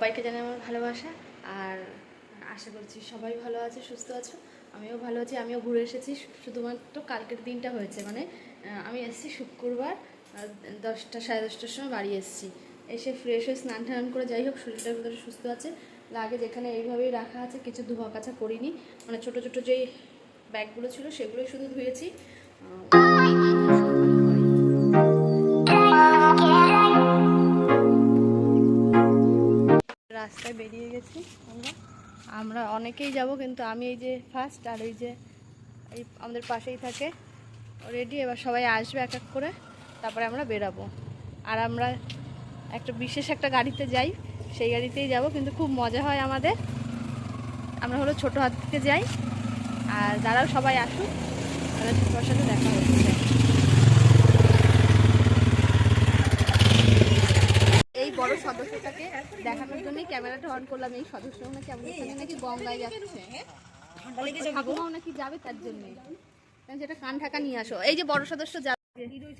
সবাইকে জানাই আমার ভালোবাসা। আর আশা করছি সবাই ভালো আছে, সুস্থ আছো। আমিও ভালো আছি, আমিও ঘুরে এসেছি। শুধুমাত্র কালকের দিনটা হয়েছে মানে আমি এসেছি শুক্রবার দশটা, সাড়ে দশটার সময় বাড়ি এসেছি। এসে ফ্রেশ হয়ে স্নান টান করে যাই হোক, শরীরটার ভিতরে সুস্থ আছে। লাগে যেখানে এইভাবেই রাখা আছে, কিছু ধোয়া কাছা করিনি। মানে ছোট ছোট যেই ব্যাগগুলো ছিল, সেগুলোই শুধু ধুয়েছি। রাস্তায় বেরিয়ে গেছি আমরা। আমরা অনেকেই যাব, কিন্তু আমি এই যে ফার্স্ট আর এই যে এই আমাদের পাশেই থাকে। রেডি এবার সবাই আসবে এক এক করে, তারপরে আমরা বেরাবো। আর আমরা একটা বিশেষ একটা গাড়িতে যাই, সেই গাড়িতেই যাব, কিন্তু খুব মজা হয় আমাদের। আমরা হলো ছোটো হাত থেকে যাই, আর দাঁড়াও সবাই আসুক সবার সাথে দেখা হচ্ছে এই বড় সদস্যটাকে দেখানোর জন্যই ক্যামেরাটা অন করলাম। এই সদস্য নাকি আমাদের এখানে নাকি গঙ্গায় যাচ্ছে। ঠাকুমাও নাকি যাবে তার জন্য। যেটা কান ঢাকা নিয়ে আসো। এই যে বড় সদস্য যাবে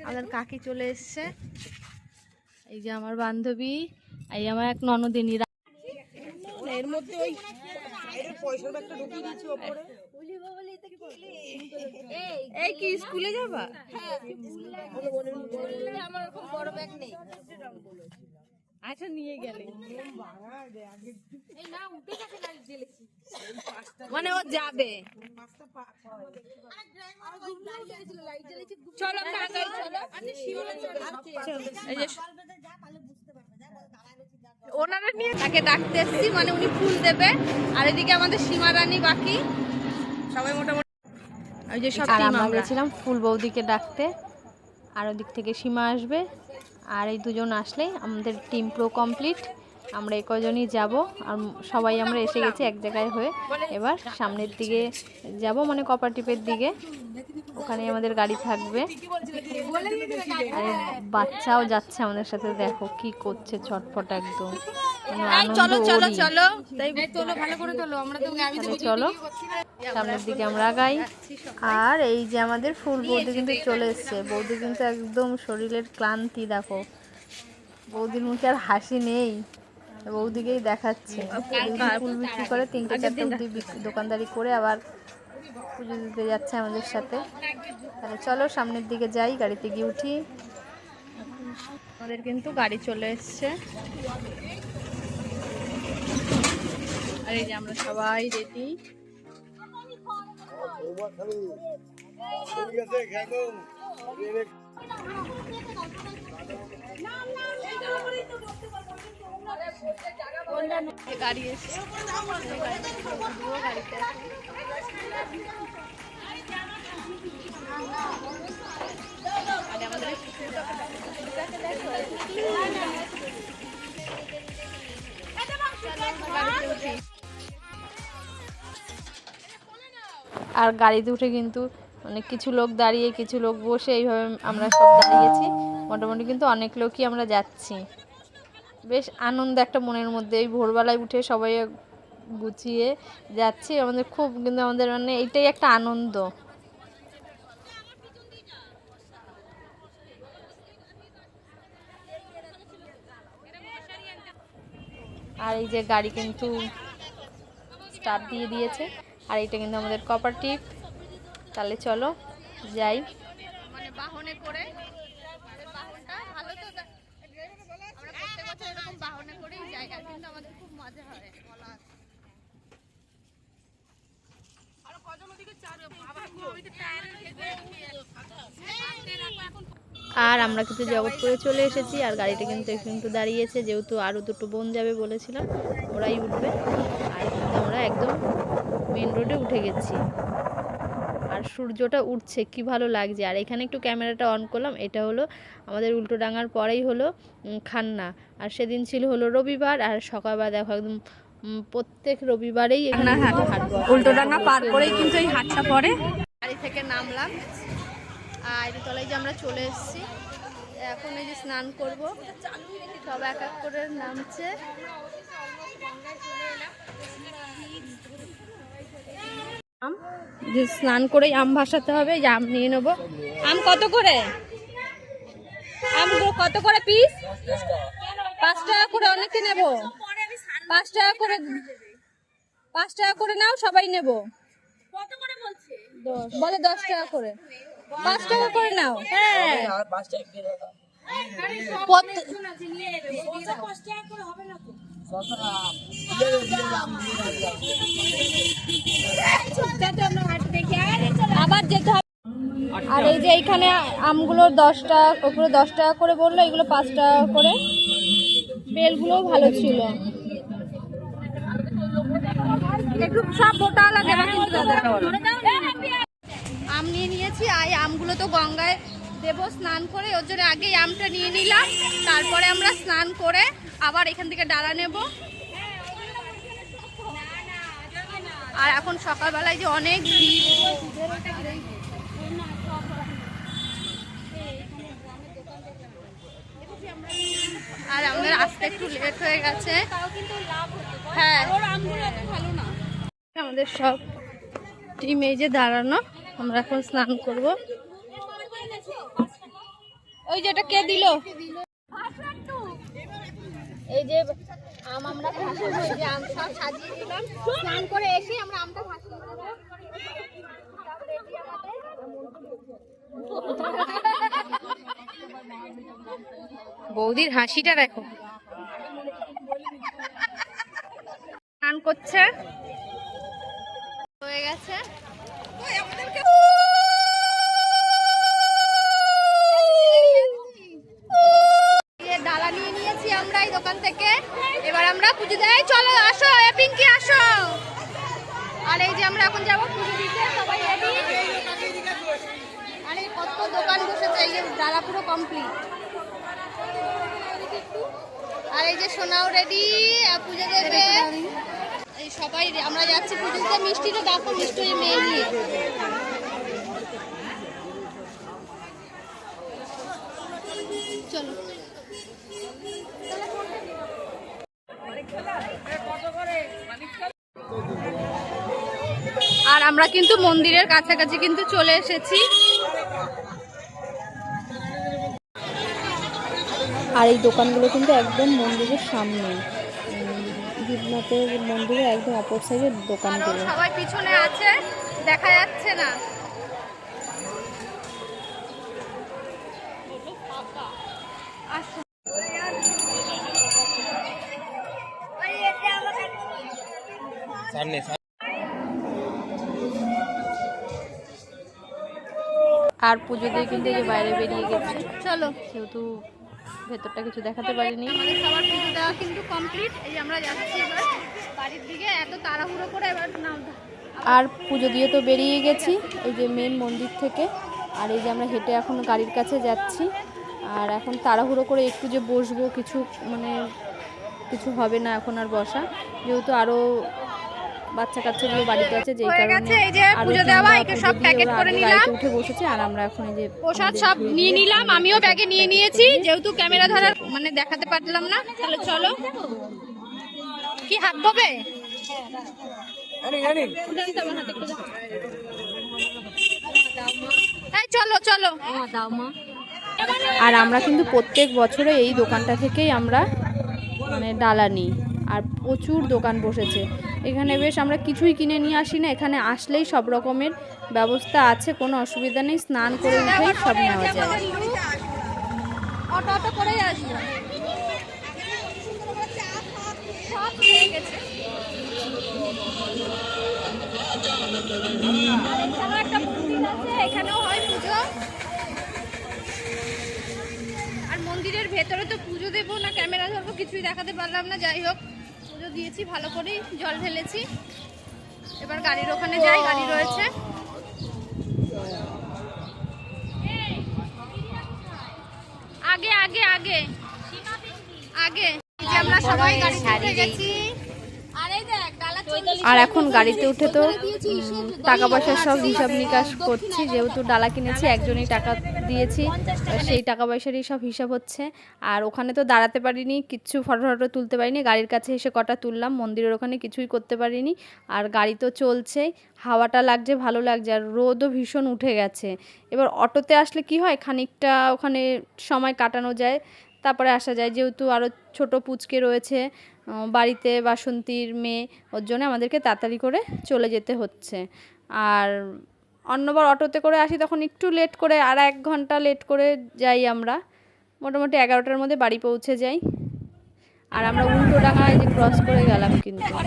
আমাদের কাকি চলে এসছে। এই যে আমার বান্ধবী এই আমার এক ননদিনী। এর মধ্যে ওই পয়সার ব্যাগটা ঢুকিয়ে দিয়েছি ওপরে। এই কি স্কুলে যাবা? আমার ওরকম বড় ব্যাগ নেই। আচ্ছা নিয়ে গেলে। মানে ও যাবে। চলো কাকাই চলো। এই যে ওনারা নিয়ে তাকে ডাকতে এসছি মানে উনি ফুল দেবে। আর এদিকে আমাদের সীমা রানী বাকি। সবাই মোটামুটি ওই যে সব আমরা আমরা। গেছিলাম ফুল বৌদিকে ডাকতে। আর ওদিক থেকে সীমা আসবে। আর এই দুজন আসলে আমাদের টিম প্রো কমপ্লিট আমরা এ কজনই যাব আর সবাই আমরা এসে গেছি এক জায়গায় হয়ে। এবার সামনের দিকে যাব মানে কপারটিপের দিকে। ওখানে আমাদের গাড়ি থাকবে। আর বাচ্চাও যাচ্ছে আমাদের সাথে, দেখো কি করছে ছটফট একদম। চলো চলো চলো। ভালো করে তোলো আমরা তো তাহলে চলো সামনের দিকে আমরা আগাই। আর এই যে আমাদের ফুল বৌদি কিন্তু চলে এসছে। বৌদি কিন্তু একদম শরীরের ক্লান্তি দেখো। বৌদির মুখে আর হাসি নেই। বৌদিকেই দেখাচ্ছে। ফুল বিক্রি করে তিনটে চারটে বিক্রি- দোকানদারি করে আবার পুজো দিতে যাচ্ছে আমাদের সাথে। তাহলে চলো সামনের দিকে যাই গাড়িতে গিয়ে উঠি। আমাদের কিন্তু গাড়ি চলে এসছে। এই যে আমরা সবাই রেডি। গাড়ি এসছে। গাড়িতে। আর গাড়িতে উঠে কিন্তু অনেক কিছু লোক দাঁড়িয়ে, কিছু লোক বসে এইভাবে আমরা সব দাঁড়িয়েছি। মোটামুটি কিন্তু অনেক লোকই আমরা যাচ্ছি। বেশ আনন্দ একটা মনের মধ্যে। এই ভোরবেলায় উঠে সবাই গুছিয়ে যাচ্ছি। আমাদের খুব কিন্তু আমাদের মানে এইটাই একটা আনন্দ। আর এই যে গাড়ি কিন্তু স্টার্ট দিয়ে দিয়েছে। আর এটা কিন্তু আমাদের কপার টিপ তাহলে চলো যাই। মানে বাহনে করে বাহনটা ভালো তো আমরা প্রত্যেক বছর এরকম বাহনে করেই যাই আর কিন্তু আমাদের খুব মজা হয়। বলা আছে। আর আমরা কিন্তু জগৎ করে চলে এসেছি আর গাড়িটা কিন্তু একটু দাঁড়িয়েছে যেহেতু আরও দুটো বোন যাবে বলেছিলাম ওরাই উঠবে। আর কিন্তু আমরা একদম মেন রোডে উঠে গেছি। আর সূর্যটা উঠছে কি ভালো লাগছে। আর এখানে একটু ক্যামেরাটা অন করলাম এটা হলো আমাদের উল্টো ডাঙার পরেই হলো খান্না। আর সেদিন ছিল হলো রবিবার আর সকালবেলা দেখো একদম প্রত্যেক রবিবারেই এখানে হাট বসে। উল্টোডাঙ্গা পার করেই কিন্তু এই হাটটা পড়ে। গাড়ি থেকে নামলাম। আর তলায় যে আমরা চলে এসেছি এখন এই যে স্নান করব। সব এক এক করে নামছে। আম যে স্নান করেই আম ভাসাতে হবে যে আম নিয়ে নেব। আম কত করে? আমগুলো কত করে পিস পাঁচ টাকা করে অনেকে নেব। পাঁচ টাকা করে পাঁচ টাকা করে নাও সবাই নেব। বলে দশ টাকা করে। পাঁচ টাকা করে নাও। হ্যাঁ। আবার যেতে হবে। আর এই যে এইখানে আমগুলো দশ টাকা ওপরে দশ টাকা করে বলল এগুলো পাঁচ টাকা করে। বেলগুলোও ভালো ছিল। একটু সব মোটা আলাদা কিন্তু আম নিয়ে নিয়েছি আর আমগুলো তো গঙ্গায় দেবো স্নান করে। ওর জন্য আগেই আমটা নিয়ে নিলাম। তারপরে আমরা স্নান করে আবার এখান থেকে ডালা নেব। আর এখন সকালবেলায় যে অনেক আর আমাদের আসতে একটু লেট হয়ে গেছে। হ্যাঁ। আমাদের সব টিম এই যে দাঁড়ানো। আমরা এখন স্নান করব। ওই যেটা কে দিল? এই যে আম আমরা এই যে আম সব সাজিয়ে দিলাম। স্নান করে এসে আমরা আমটা ভাসিয়ে বৌদির হাসিটা দেখো। স্নান করছে। হয়ে গেছে। পুজো দেয়। চলো, আসো, এ পিঙ্কি, আসো। আর এই যে আমরা এখন যাব পুজো দিতে, সবাই আরে, কত দোকান বসেছে, এই যে ডালা পুরো কমপ্লিট আর এই যে সোনাও রেডি পুজো দেবে। এই সবাই আমরা যাচ্ছি পুজো দিতে। মিষ্টিটা দেখো, মিষ্টি মেয়ে নিয়ে। চলো। আমরা কিন্তু মন্দিরের কাছাকাছি কিন্তু চলে এসেছি। আর এই দোকানগুলো কিন্তু একদম মন্দিরের সামনে। দীপনাথের মন্দিরের একদম অপর সাইডের দোকানগুলো সবাই পিছনে আছে দেখা যাচ্ছে না। আসো। আর পুজো দিয়ে কিন্তু এই যে বাইরে বেরিয়ে গেছে। চলো। যেহেতু ভেতরটা কিছু দেখাতে পারিনি। আমাদের সবার পুজো দেওয়া কিন্তু কমপ্লিট এই যে আমরা যাচ্ছি এবার বাড়ির দিকে এত তাড়াহুড়ো করে এবার নাম আর পুজো দিয়ে তো বেরিয়ে গেছি এই যে মেন মন্দির থেকে। আর এই যে আমরা হেঁটে এখন গাড়ির কাছে যাচ্ছি। আর এখন তাড়াহুড়ো করে একটু যে বসবো কিছু মানে কিছু হবে না এখন আর বসা। যেহেতু আরও বাচ্চা কাচ্চাগুলো বাড়িতে আছে যেই কারণে এই যে পুজো দেওয়া, একে সব প্যাকেট করে নিলাম। উঠে বসেছে আর আমরা এখন এই যে প্রসাদ সব নিয়ে নিলাম আমিও ব্যাগে নিয়ে নিয়েছি যেহেতু ক্যামেরা ধরার মানে দেখাতে পারলাম না তাহলে চলো। কি হাত এই চলো চলো। আর আমরা কিন্তু প্রত্যেক বছরে এই দোকানটা থেকেই আমরা মানে ডালা নিই আর প্রচুর দোকান বসেছে। এখানে বেশ আমরা কিছুই কিনে নিয়ে আসি না, এখানে আসলেই সব রকমের ব্যবস্থা আছে, কোনো অসুবিধা নেই, স্নান করে উঠেই সব নেওয়া যায়। আর মন্দিরের ভেতরে তো পুজো দেবো না, ক্যামেরা ধরবো, কিছুই দেখাতে পারলাম না, যাই হোক। দিয়েছি, ভালো করেই জল ঢেলেছি। এবার গাড়ির ওখানে যাই, গাড়ি রয়েছে। আগে আগে আগে। আগে। আমরা সবাই গাড়ি গেছি আর এই দেখ ডালা চল্লিশ আর এখন গাড়িতে উঠে তো টাকা পয়সার সব হিসাব নিকাশ করছি, যেহেতু ডালা কিনেছি, একজনই টাকা দিয়েছি সেই টাকা পয়সারই সব হিসাব হচ্ছে। আর ওখানে তো দাঁড়াতে পারিনি কিচ্ছু ফটো ফটো তুলতে পারিনি, গাড়ির কাছে এসে কটা তুললাম, মন্দিরের ওখানে কিছুই করতে পারিনি। আর গাড়ি তো চলছে, হাওয়াটা লাগছে, ভালো লাগছে, আর রোদও ভীষণ উঠে গেছে। এবার অটোতে আসলে কি হয়, খানিকটা ওখানে সময় কাটানো যায়, তারপরে আসা যায়, যেহেতু আরও ছোট পুচকে রয়েছে বাড়িতে বাসন্তীর মেয়ে ওর জন্য আমাদেরকে তাড়াতাড়ি করে চলে যেতে হচ্ছে। আর অন্যবার অটোতে করে আসি, তখন একটু লেট করে আর এক ঘণ্টা লেট করে যাই আমরা। মোটামুটি এগারোটার মধ্যে বাড়ি পৌঁছে যাই। আর আমরা উল্টো ডাঙায় যে ক্রস করে গেলাম কিন্তু। আর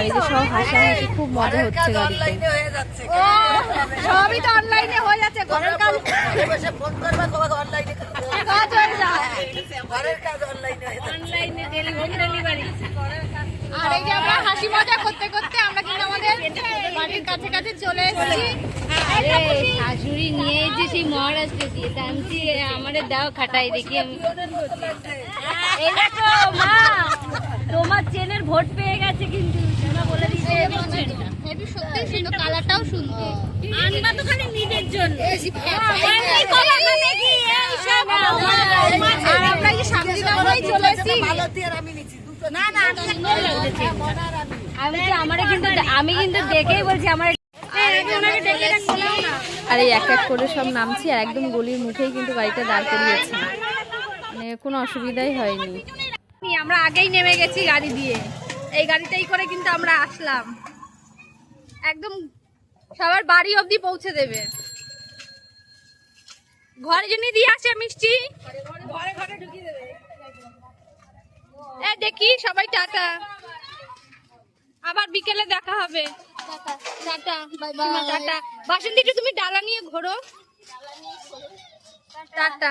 এই যে সব হাসাহাসি খুব মজা হচ্ছে গাড়িতে। সবই তো অনলাইনে হয়ে যাচ্ছে ঘরের কাজ বসে ফোন করবা তোমাকে অনলাইনে কাজ হয়ে যায় ঘরের কাজ অনলাইনে অনলাইনে ডেলিভারি ডেলিভারি আর এই যে আমরা হাসি মজা করতে করতে আমরা কিন্তু আমাদের বাড়ির কাছে কাছে চলে এসেছি। শাশুড়ি নিয়ে যে সেই মহারাষ্ট্র দিয়ে। টানছি আমাদের দাও খাটাই দেখি আমি। এই দেখো মা তোমার চেনের ভোট পেয়ে গেছে কিন্তু সোনা বলে দিচ্ছে হেভি সত্যি সুন্দর কালারটাও সুন্দর আনবা তো খালি নিজের জন্য আর আমরা এই সামনে দাঁড়াই চলে এসেছি ভালো দিয়ে আমি নিচ্ছি দুটো না না আমি আমারে কিন্তু আমি কিন্তু দেখেই বলছি আমার আর এই এক এক করে সব নামছি আর একদম গলির মুখেই কিন্তু গাড়িটা দাঁড় করিয়েছে মানে কোনো অসুবিধাই হয়নি। আমরা আগেই নেমে গেছি গাড়ি দিয়ে। এই গাড়িটাই করে কিন্তু আমরা আসলাম। একদম সবার বাড়ি অবধি পৌঁছে দেবে। ঘরে জন্য দিয়ে আসে মিষ্টি ঘরে ঘরে ঢুকিয়ে দেবে এ দেখি সবাই টাটা। আবার বিকেলে দেখা হবে। টাটা টাটা বাসন্তী তুমি ডালা নিয়ে ঘোরো। টাটা।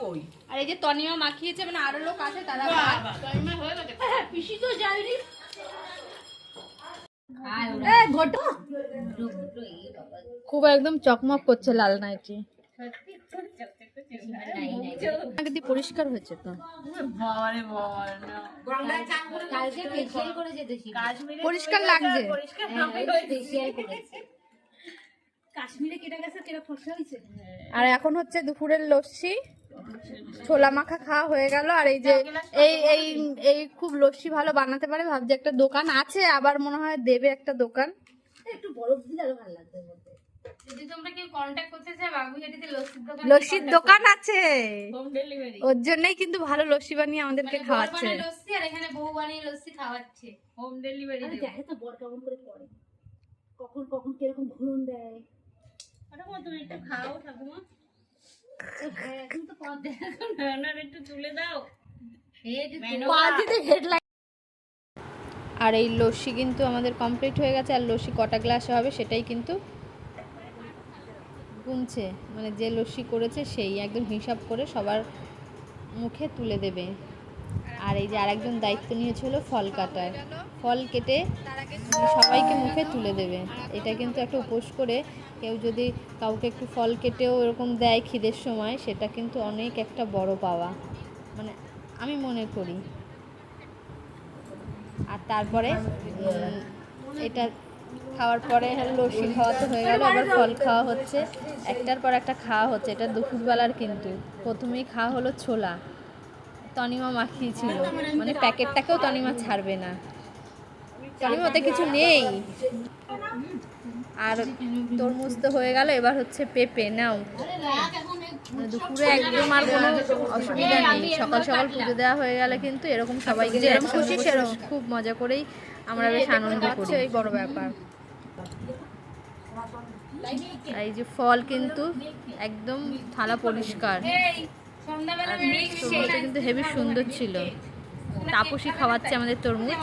কই? আর এই যে তনিমা মাখিয়েছে মানে আরও লোক আছে তারা পিসি তো জানি খুব একদম চকমক করছে লাল নাইটি। পরিষ্কার হয়েছে তো। পরিষ্কার লাগছে। আর এখন হচ্ছে দুপুরের লস্যি ছোলা মাখা খাওয়া হয়ে গেল। আর এই যে এই এই এই খুব লস্যি ভালো বানাতে পারে। ভাবছি একটা দোকান আছে আবার মনে হয় দেবে একটা দোকান। যদি তোমরা কেউ কন্ট্যাক্ট করতে চাও বাবুঘাটিতে লস্যির দোকান লস্যির দোকান আছে। হোম ডেলিভারি ওর জন্যই কিন্তু ভালো লস্যি বানিয়ে আমাদেরকে খাওয়াচ্ছে। লস্যি আর এখানে বউ বানিয়ে লস্যি খাওয়াচ্ছে। হোম ডেলিভারি দেখে তো বর কেমন করে করে। কখন কখন কীরকম ঘুরন দেয়। ঠাকুমা তুমি একটু খাও ঠাকুমা। এখন তো পথ দেখো না একটু তুলে দাও। আর এই লস্যি কিন্তু আমাদের কমপ্লিট হয়ে গেছে আর লস্যি কটা গ্লাসে হবে সেটাই কিন্তু গুনছে। মানে যে লস্যি করেছে সেই একদম হিসাব করে সবার মুখে তুলে দেবে। আর এই যে আরেকজন দায়িত্ব নিয়েছিল ফল কাটার। ফল কেটে সবাইকে মুখে তুলে দেবে। এটা কিন্তু একটা উপোস করে কেউ যদি কাউকে একটু ফল কেটেও এরকম দেয় খিদের সময়, সেটা কিন্তু অনেক একটা বড় পাওয়া। মানে আমি মনে করি। আর তারপরে এটা খাওয়ার পরে লস্যি খাওয়া তো হয়ে গেল, আবার ফল খাওয়া হচ্ছে। একটার পর একটা খাওয়া হচ্ছে, এটা দুপুরবেলার কিন্তু। প্রথমেই খাওয়া হলো ছোলা। তনিমা মাখিয়েছিল। মানে প্যাকেটটাকেও তনিমা ছাড়বে না। তনিমা ওতে কিছু নেই। আর তরমুজ তো হয়ে গেল এবার হচ্ছে পেঁপে নাও। দুপুরে একদম আর কোনো অসুবিধা নেই। সকাল সকাল পুজো দেওয়া হয়ে গেলে কিন্তু এরকম সবাইকে যেরকম খুশি সেরকম খুব মজা করেই আমরা বেশ আনন্দ করছি এই বড় ব্যাপার। এই যে ফল কিন্তু একদম থালা পরিষ্কার। কিন্তু হেভি সুন্দর ছিল। তাপসী খাওয়াচ্ছে আমাদের তরমুজ।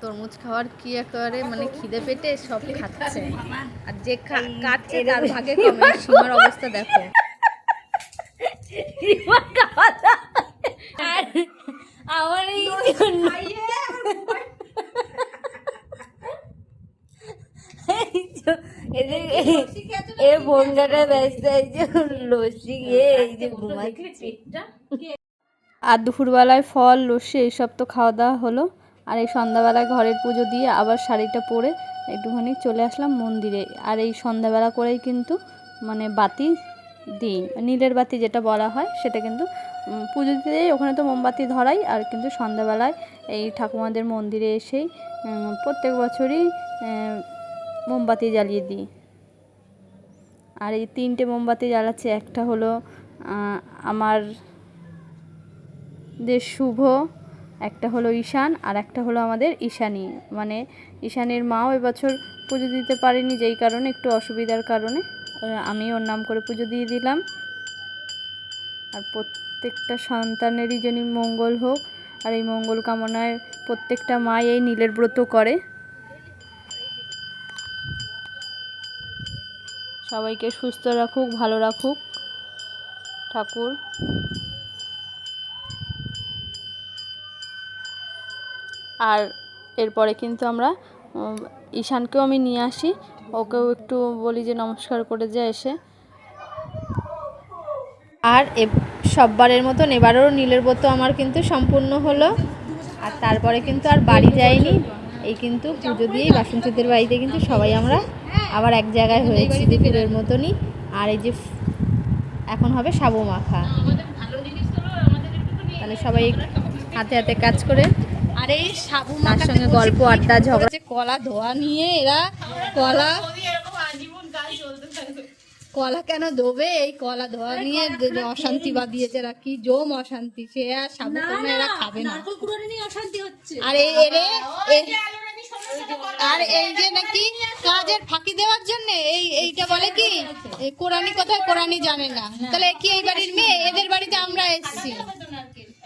তরমুজ খাওয়ার কি একেবারে মানে খিদে পেটে সব খাচ্ছে। আর যে কাটছে তার ভাগে কমে সীমার অবস্থা দেখো। আমার এই এ বন্ডাটা ব্যস্ত এই যে লস্যি খেয়ে এই যে ঘুমাচ্ছে। আর দুপুরবেলায় ফল লস্যি এইসব তো খাওয়া দাওয়া হলো। আর এই সন্ধ্যাবেলায় ঘরের পুজো দিয়ে আবার শাড়িটা পরে একটুখানি চলে আসলাম মন্দিরে। আর এই সন্ধ্যাবেলা করেই কিন্তু মানে বাতি দিই। নীলের বাতি যেটা বলা হয়, সেটা কিন্তু পুজো দিতে যাই ওখানে তো মোমবাতি ধরাই। আর কিন্তু সন্ধ্যাবেলায় এই ঠাকুমাদের মন্দিরে এসেই প্রত্যেক বছরই মোমবাতি জ্বালিয়ে দিই। আর এই তিনটে মোমবাতি জ্বালাচ্ছে, একটা হলো আমার দের শুভ, একটা হলো ঈশান আর একটা হলো আমাদের ঈশানী। মানে ঈশানীর মাও এবছর পুজো দিতে পারেনি যেই কারণে, একটু অসুবিধার কারণে। আমি ওর নাম করে পুজো দিয়ে দিলাম। আর প্রত্যেকটা সন্তানেরই যেন মঙ্গল হোক, আর এই মঙ্গল কামনায় প্রত্যেকটা মাই এই নীলের ব্রত করে। সবাইকে সুস্থ রাখুক, ভালো রাখুক। ঠাকুর। আর এরপরে কিন্তু আমরা ঈশানকেও আমি নিয়ে আসি। ওকেও একটু বলি যে নমস্কার করে যে এসে। আর এ- সববারের মতন এবারেও নীলের ব্রত আমার কিন্তু সম্পূর্ণ হলো। আর তারপরে কিন্তু আর বাড়ি যাইনি। এই কিন্তু পুজো দিয়েই বাসন্তীদের বাড়িতে কিন্তু সবাই আমরা আবার এক জায়গায় হয়েছি দুপুরের মতনই। আর এই যে এখন হবে সাবু মাখা। তাহলে সবাই হাতে হাতে কাজ করে আর এই সাবু তার সঙ্গে গল্প আড্ডা ঝগড়া। কলা ধোয়া নিয়ে এরা কলা কলা কেন ধোবে? এই কলা ধোয়া নিয়ে অশান্তি বাদিয়েছে এরা কি জম অশান্তি। সে আর সাবু কোনো এরা খাবে না। আর এই এরে আর এই যে নাকি কাজের ফাঁকি দেওয়ার জন্য এই এইটা বলে কি? এই কোরআনি কোথায়? কোরআনি জানে না। তাহলে কি এই বাড়ির মেয়ে? এদের বাড়িতে আমরা এসেছি।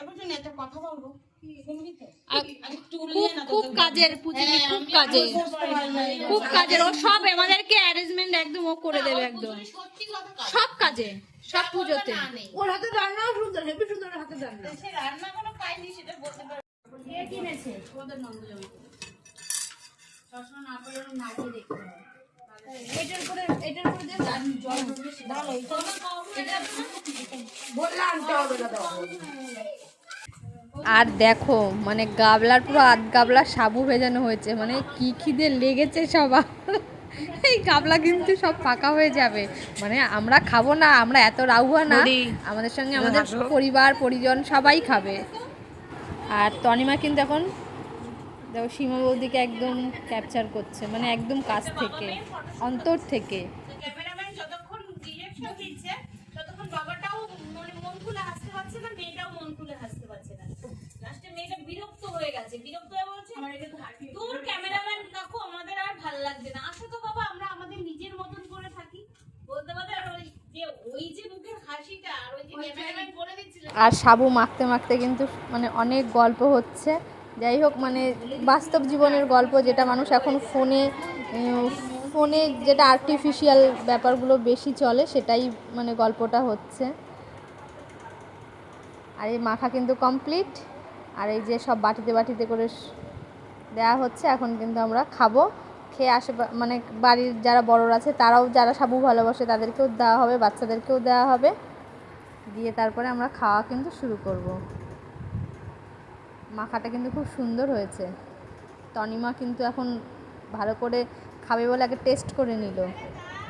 আর খুব খুব কাজের পুজোনি খুব কাজের। খুব কাজের। ও সব আমাদেরকে অ্যারেঞ্জমেন্ট একদম ও করে দেবে একদম। সব কাজে সব পুজোতে। ওর হাতে রান্নাও সুন্দর হেবি সুন্দর হাতে রান্না। আর দেখো মানে গাবলার পুরো আধ গাবলা সাবু ভেজানো হয়েছে মানে কি খিদে লেগেছে সবার। এই গাবলা কিন্তু সব ফাঁকা হয়ে যাবে। মানে আমরা খাব না আমরা এত রাহুয়া না। আমাদের সঙ্গে আমাদের পরিবার পরিজন সবাই খাবে। আর তনিমা কিন্তু এখন দেখো সীমা বৌদিকে একদম ক্যাপচার করছে মানে একদম কাছ থেকে অন্তর থেকে। ক্যামেরাম্যান যতক্ষণ ডিরেকশন দিচ্ছে ততক্ষণ বাবাটাও মানে মন খুলে হাসতে পারছে না মেয়েটাও মন খুলে হাসতে পারছে না লাস্টে মেয়েটা বিরক্ত হয়ে গেছে। বিরক্ত হয়ে বলছে তোর ক্যামেরাম্যান কাকু আমাদের আর ভালো লাগছে না। আসো তো বাবা আমরা আমাদের নিজের মতন করে থাকি। বলতে বলতে আর ওই যে ওই যে মুখের হাসিটা আর ওই যে ক্যামেরাম্যান করে দিচ্ছিল। আর সাবু মাখতে মাখতে কিন্তু মানে অনেক গল্প হচ্ছে। যাই হোক মানে বাস্তব জীবনের গল্প যেটা মানুষ এখন ফোনে ফোনে যেটা আর্টিফিশিয়াল ব্যাপারগুলো বেশি চলে সেটাই মানে গল্পটা হচ্ছে। আর এই মাখা কিন্তু কমপ্লিট আর এই যে সব বাটিতে বাটিতে করে দেওয়া হচ্ছে, এখন কিন্তু আমরা খাব। খেয়ে আসে মানে বাড়ির যারা বড়রা আছে, তারাও যারা সাবু ভালোবাসে, তাদেরকেও দেওয়া হবে, বাচ্চাদেরকেও দেওয়া হবে। দিয়ে তারপরে আমরা খাওয়া কিন্তু শুরু করব। মাখাটা কিন্তু খুব সুন্দর হয়েছে। টনিমা কিন্তু এখন ভালো করে খাবে বলে আগে টেস্ট করে নিল।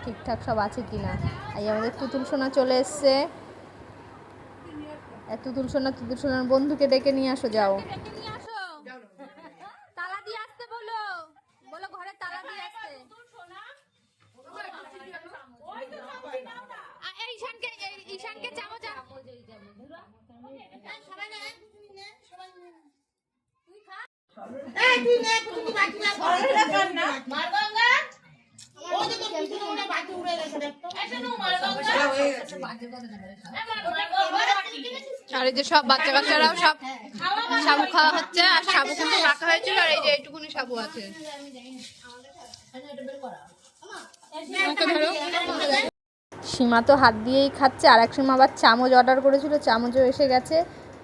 ঠিকঠাক সব আছে কি না এই আমাদের তুতুল সোনা চলে এসছে। তুতুল সোনা তুতুল সোনার বন্ধুকে ডেকে নিয়ে আসো যাও। তালা দিয়ে আসতে বলো। বলো ঘরে তালা দিয়ে আসতে। ঈশানকে ঈশানকে চামচ আর এই যে সব বাচ্চা কাচ্চারাও সব সাবু খাওয়া হচ্ছে, আর সাবু কিন্তু রাখা হয়েছিল, আর এই যে এইটুকুনি সাবু আছে। সীমা তো হাত দিয়েই খাচ্ছে, আর এক সময় আবার চামচ অর্ডার করেছিল, চামচও এসে গেছে।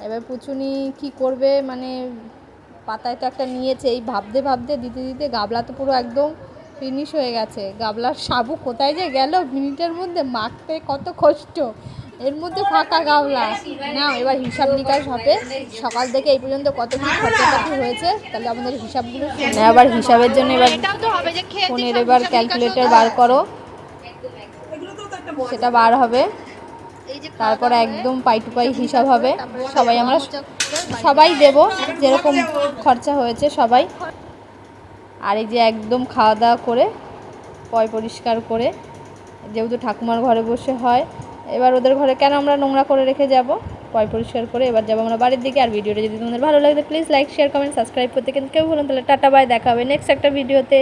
এবার পুচুনি কি করবে মানে পাতায় তো একটা নিয়েছে, এই ভাবতে ভাবতে, দিতে দিতে গাবলা তো পুরো একদম ফিনিশ হয়ে গেছে। গাবলার সাবু কোথায় যে গেল? মিনিটের মধ্যে মাখতে কত কষ্ট। এর মধ্যে ফাঁকা গাওলা না এবার হিসাব নিকাশ হবে। সকাল থেকে এই পর্যন্ত কত কি খরচাপাতি হয়েছে তাহলে আমাদের হিসাবগুলো আবার হিসাবের জন্য এবার ফোনের এবার ক্যালকুলেটর বার করো। সেটা বার হবে। তারপর একদম পাই টু পাই হিসাব হবে। সবাই আমরা সবাই দেব যেরকম খরচা হয়েছে সবাই। আর এই যে একদম খাওয়া দাওয়া করে পয় পরিষ্কার করে যেহেতু ঠাকুমার ঘরে বসে হয় এবার ওদের ঘরে কেন আমরা নোংরা করে রেখে যাব? পয় পরিষ্কার করে এবার যাব আমরা বাড়ির দিকে। আর ভিডিওটা যদি তোমাদের ভালো লাগে please like share comment subscribe করতে কিন্তু কেউ বলুন তাহলে টাটা বাই দেখা হবে নেক্সট একটা ভিডিওতে।